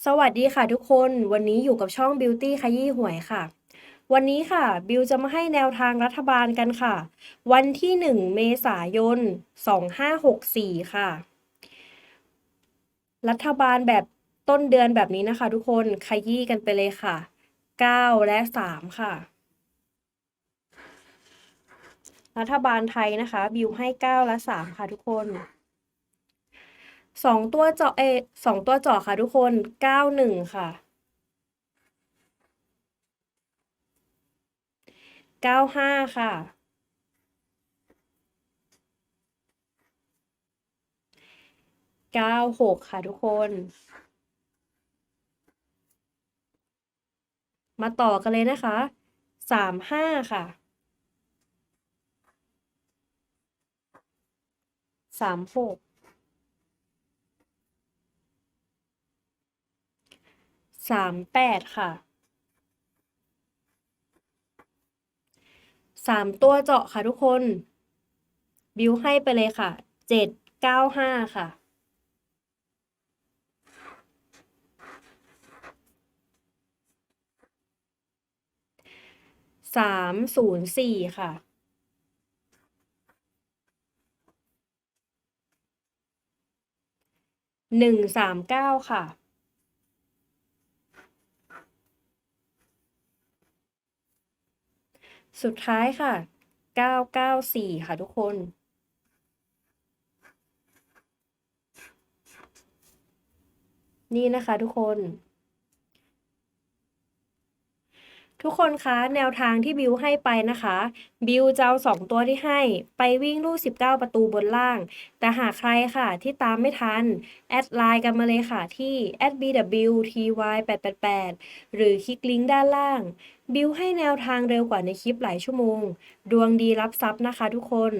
สวัสดีค่ะทุกคน วันนี้อยู่กับช่อง Beauty ขยี้หวยค่ะ วันนี้ค่ะ บิวจะมาให้แนวทางรัฐบาลกันค่ะ วันที่ 1 เมษายน 2564 ค่ะ รัฐบาลแบบต้นเดือนแบบนี้นะคะ ทุกคนขยี้กันไปเลยค่ะ 9 และ 3 ค่ะ รัฐบาลไทยนะคะ บิวให้ 9 และ 3 ค่ะทุกคน สองตัวเจาะเอสองตัวเจาะค่ะทุกคนเก้าหนึ่งค่ะเก้าห้าค่ะเก้าหกค่ะทุกคน มาต่อกันเลยนะคะสามห้าค่ะสามหก สามแปดค่ะสามตัวเจาะค่ะทุกคน บิวให้ไปเลยค่ะเจ็ดเก้าห้าค่ะ สามศูนย์สี่ค่ะหนึ่งสามเก้าค่ะ สุดท้ายค่ะ 994 ค่ะทุกคน นี่นะคะทุกคน ทุกคนคะแนวทางที่บิวให้ไปนะคะ บิวจะเอาสองตัวที่ให้ ไปวิ่งลูก19 ประตูบนล่าง แต่หากใครค่ะที่ตามไม่ทัน แอดไลน์กันมาเลยค่ะที่ @bwty888 หรือคลิกลิงก์ด้านล่าง บิวให้แนวทางเร็วกว่าในคลิปหลายชั่วโมง ดวงดีรับทรัพย์นะคะทุกคน